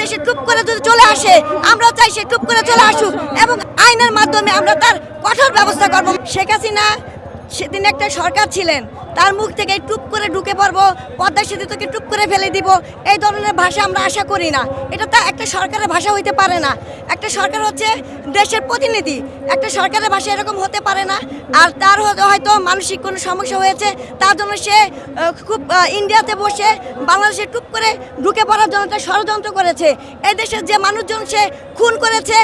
দেশে চুপ করে যদি চলে আসে আমরা চাই সে চুপ করে চলে আসুক এবং আইনের মাধ্যমে আমরা তার কঠোর ব্যবস্থা করব। শেখ হাসিনা সেদিন একটা সরকার ছিলেন, তার মুখ থেকে টুপ করে ঢুকে পড়ব, পদ্মা সেতু থেকে টুপ করে ফেলে দিব, এই ধরনের ভাষা আমরা আশা করি না। এটা তো একটা সরকারের ভাষা হইতে পারে না। একটা সরকার হচ্ছে দেশের প্রতিনিধি। একটা সরকারের ভাষা এরকম হতে পারে না। আর তার হয়তো মানসিক কোনো সমস্যা হয়েছে, তার জন্য সে খুব ইন্ডিয়াতে বসে বাংলাদেশে টুপ করে ঢুকে পড়ার জন্য একটা ষড়যন্ত্র করেছে। এই দেশের যে মানুষজন সে খুন করেছে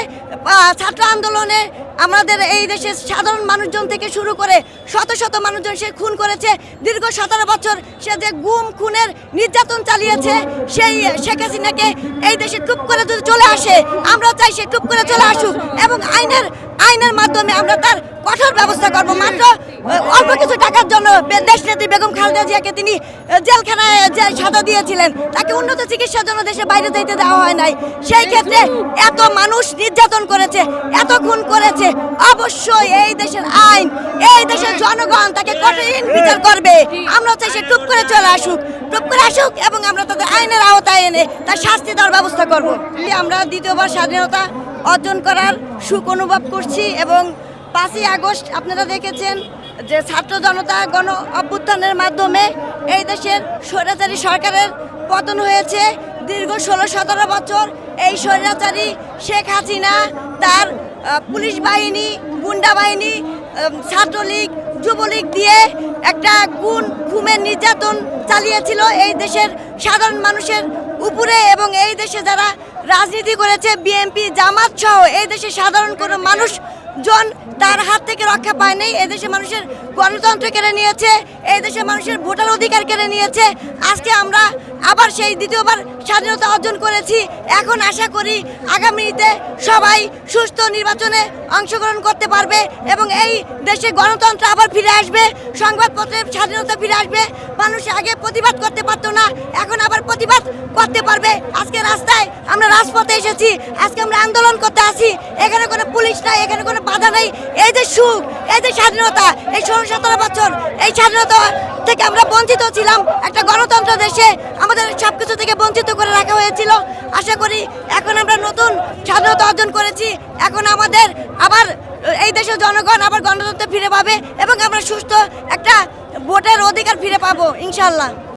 ছাত্র আন্দোলনে আমাদের এই দেশের সাধারণ মানুষজন থেকে শুরু করে শত শত মানুষজন সে খুন করেছে। দীর্ঘ সতেরো বছর সে যে গুম, খুনের নির্যাতন চালিয়েছে, সেই শেখ হাসিনাকে এই দেশে টুপ করে যদি চলে আসে আমরা চাই সে টুপ করে চলে আসুক এবং আইনের আইনের মাধ্যমে আমরা তার কঠোর ব্যবস্থা করব। মাত্র অল্প কিছু টাকার জন্য বে- দেশনেত্রী বেগম খালেদা জিয়াকে তিনি জেলখানায় সাজা দিয়েছিলেন। তাকে উন্নত চিকিৎসার জন্য দেশে বাইরে যেতে দেওয়া হয় নাই। সেই ক্ষেত্রে এত মানুষ নির্যাতন করেছে, এত খুন করেছে। অবশ্যই এই দেশের আইন, এই দেশের জনগণ তাকে কঠিন বিচার করবে। আমরা চাই সে টুপ করে চলে আসুক, টুপ করে আসুক এবং আমরা তাদের আইনের আওতায় এনে তার শাস্তি দেওয়ার ব্যবস্থা করব। আমরা দ্বিতীয়বার স্বাধীনতা অর্জন করার সুখ অনুভব করছি এবং পাঁচই আগস্ট আপনারা দেখেছেন যে ছাত্র জনতা গণ অভ্যুত্থানের মাধ্যমে এই দেশের স্বৈরাচারী সরকারের পতন হয়েছে। দীর্ঘ ষোলো, সতেরো বছর এই স্বৈরাচারী শেখ হাসিনা, তার পুলিশ বাহিনী, গুন্ডা বাহিনী ছাত্রলীগ, যুবলীগ দিয়ে একটা গুণ ঘুমের নির্যাতন চালিয়েছিল। এই দেশের সাধারণ মানুষের উপরে এবং এই দেশে যারা রাজনীতি করেছে, বিএনপি, জামাত সহ এই দেশে সাধারণ কোনো মানুষ জন তার হাত থেকে রক্ষা পায়নি। এই দেশের মানুষের গণতন্ত্র কেড়ে নিয়েছে, এই দেশের মানুষের ভোটার অধিকার কেড়ে নিয়েছে। আজকে আমরা আবার সেই দ্বিতীয়বার স্বাধীনতা অর্জন করেছি। এখন আশা করি আগামীতে সবাই সুস্থ নির্বাচনে অংশগ্রহণ করতে পারবে এবং এই দেশে গণতন্ত্র আবার ফিরে আসবে সংবাদপত্রের স্বাধীনতা ফিরে আসবে। মানুষ আগে প্রতিবাদ করতে পারতো না, এখন আবার প্রতিবাদ করতে পারবে। আজকে রাস্তায় আমরা রাজপথে এসেছি, আজকে আমরা আন্দোলন করতে আসি। এখানে কোনো পুলিশ নাই, এখানে কোনো বাধা নেই। এই যে সুখ, এই যে স্বাধীনতা, এই ষোলো সতেরো বছর, এই স্বাধীনতা থেকে আমরা বঞ্চিত ছিলাম। একটা গণতন্ত্র দেশে আমাদের সব কিছু থেকে বঞ্চিত করে রাখা হয়েছিল। আশা করি এখন আমরা নতুন স্বাধীনতা অর্জন করেছি। এখন আমাদের আবার এই দেশের জনগণ আবার গণতন্ত্রে ফিরে পাবে এবং আমরা সুস্থ একটা ভোটের অধিকার ফিরে পাবো ইনশাল্লাহ